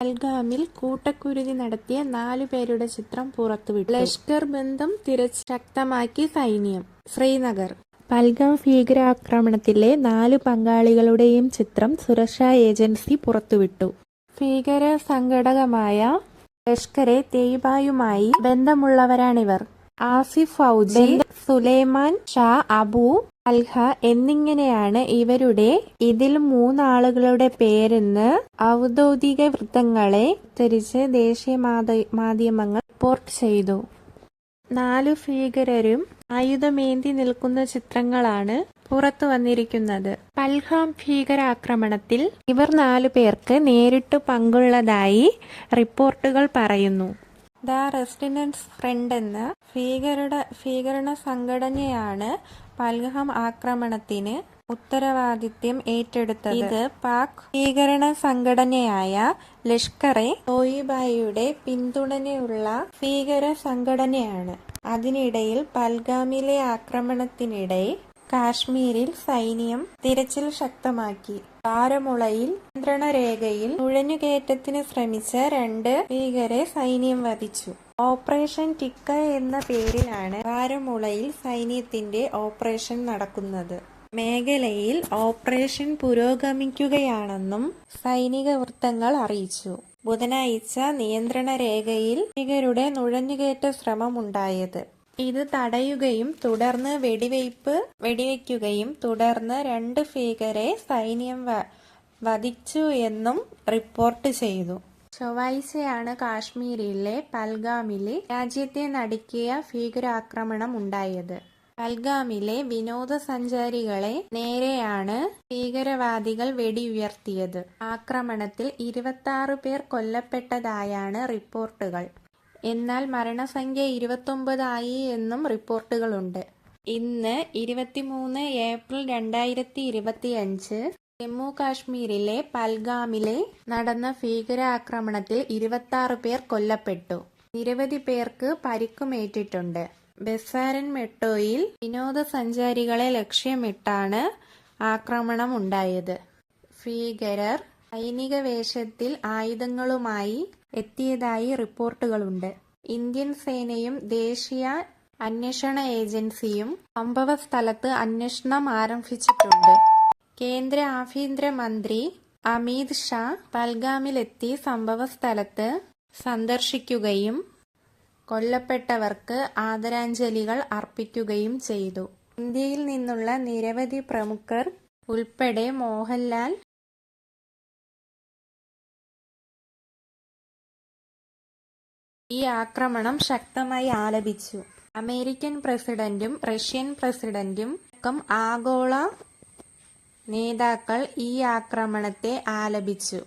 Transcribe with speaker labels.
Speaker 1: പൽഗാമിൽ കൂട്ടക്കുരുതി നടത്തിയ നാലു പേരുടെ ചിത്രം പുറത്തുവിട്ടു. ലഷ്കർ ബന്ധം തിരച്ച് ശക്തമാക്കി സൈന്യം. ശ്രീനഗർ. പൽഗാം ഭീകരാക്രമണത്തിലെ നാലു പങ്കാളികളുടെയും ചിത്രം സുരക്ഷാ ഏജൻസി പുറത്തുവിട്ടു. ഭീകര സംഘടകമായ ലഷ്കരെ തെയ്ബായുമായി ബന്ധമുള്ളവരാണിവർ. ആസിഫ് ഫൗജി സുലൈമാൻ ഷാ അബു അൽഹ എന്നിങ്ങനെയാണ് ഇവരുടെ ഇതിൽ മൂന്നാളുകളുടെ പേരെന്ന് ഔദ്യോഗിക വൃത്തങ്ങളെ തിരിച്ച് ദേശീയ മാധ്യമങ്ങൾ റിപ്പോർട്ട് ചെയ്തു. നാലു ഭീകരരും ആയുധമേന്തി നിൽക്കുന്ന ചിത്രങ്ങളാണ് പുറത്തു വന്നിരിക്കുന്നത്. പൽഹാം ഭീകരാക്രമണത്തിൽ ഇവർ നാലു പേർക്ക് നേരിട്ട് പങ്കുള്ളതായി റിപ്പോർട്ടുകൾ പറയുന്നു. ദ റെസിഡൻസ് ഫ്രണ്ട് എന്ന ഭീകരട ഭീകരണ സംഘടനയാണ് പൽഗാം ആക്രമണത്തിന് ഉത്തരവാദിത്യം ഏറ്റെടുത്തത്. ഇത് പാക് ഭീകരണ സംഘടനയായ ലഷ്കറെ തോയിബായിയുടെ പിന്തുണയുള്ള ഭീകര സംഘടനയാണ്. അതിനിടയിൽ പൽഗാമിലെ ആക്രമണത്തിനിടെ കാശ്മീരിൽ സൈന്യം തിരച്ചിൽ ശക്തമാക്കി. ബാരമുളയിൽ നിയന്ത്രണ രേഖയിൽ നുഴഞ്ഞുകയറ്റത്തിന് ശ്രമിച്ച രണ്ട് ഭീകരെ സൈന്യം വധിച്ചു. ഓപ്പറേഷൻ ടിക്ക എന്ന പേരിലാണ് ബാരമുളയിൽ സൈന്യത്തിന്റെ ഓപ്പറേഷൻ നടക്കുന്നത്. മേഖലയിൽ ഓപ്പറേഷൻ പുരോഗമിക്കുകയാണെന്നും സൈനിക വൃത്തങ്ങൾ അറിയിച്ചു. ബുധനാഴ്ച നിയന്ത്രണ രേഖയിൽ ഭീകരുടെ നുഴഞ്ഞുകയറ്റ ശ്രമമുണ്ടായത്. ഇത് തടയുകയും തുടർന്ന് വെടിവയ്പ് വെടിവെക്കുകയും തുടർന്ന് രണ്ട് ഭീകരെ സൈന്യം വധിച്ചു എന്നും റിപ്പോർട്ട് ചെയ്തു. ചൊവ്വാഴ്ചയാണ് കാശ്മീരിലെ പൽഗാമിലെ രാജ്യത്തെ നടുക്കിയ ഭീകരാക്രമണം ഉണ്ടായത്. പൽഗാമിലെ വിനോദസഞ്ചാരികളെ നേരെയാണ് ഭീകരവാദികൾ വെടിയുയർത്തിയത്. ആക്രമണത്തിൽ ഇരുപത്തി പേർ കൊല്ലപ്പെട്ടതായാണ് റിപ്പോർട്ടുകൾ. എന്നാൽ മരണസംഖ്യ ഇരുപത്തൊമ്പതായി എന്നും റിപ്പോർട്ടുകളുണ്ട്. ഇന്ന് ഇരുപത്തിമൂന്ന് ഏപ്രിൽ രണ്ടായിരത്തി ഇരുപത്തിയഞ്ച് ജമ്മു കാശ്മീരിലെ പൽഗാമിലെ നടന്ന ഭീകരാക്രമണത്തിൽ ഇരുപത്തി പേർ കൊല്ലപ്പെട്ടു. നിരവധി പേർക്ക് പരിക്കുമേറ്റിട്ടുണ്ട്. ബസാരൻ മെട്രോയിൽ വിനോദസഞ്ചാരികളെ ലക്ഷ്യമിട്ടാണ് ആക്രമണം ഉണ്ടായത്. ഭീകരർ സൈനിക വേഷത്തിൽ ആയുധങ്ങളുമായി എത്തിയതായി റിപ്പോർട്ടുകളുണ്ട്. ഇന്ത്യൻ സേനയും ദേശീയ അന്വേഷണ ഏജൻസിയും സംഭവ സ്ഥലത്ത് അന്വേഷണം ആരംഭിച്ചിട്ടുണ്ട്. കേന്ദ്ര ആഭ്യന്തര മന്ത്രി അമിത് ഷാ പൽഗാമിലെത്തി സംഭവ സ്ഥലത്ത് സന്ദർശിക്കുകയും കൊല്ലപ്പെട്ടവർക്ക് ആദരാഞ്ജലികൾ അർപ്പിക്കുകയും ചെയ്തു. ഇന്ത്യയിൽ നിന്നുള്ള നിരവധി പ്രമുഖർ ഉൾപ്പെടെ മോഹൻലാൽ ഈ ആക്രമണം ശക്തമായി ആലപിച്ചു. അമേരിക്കൻ പ്രസിഡന്റും റഷ്യൻ പ്രസിഡന്റും അടക്കം ആഗോള നേതാക്കൾ ഈ ആക്രമണത്തെ ആലപിച്ചു.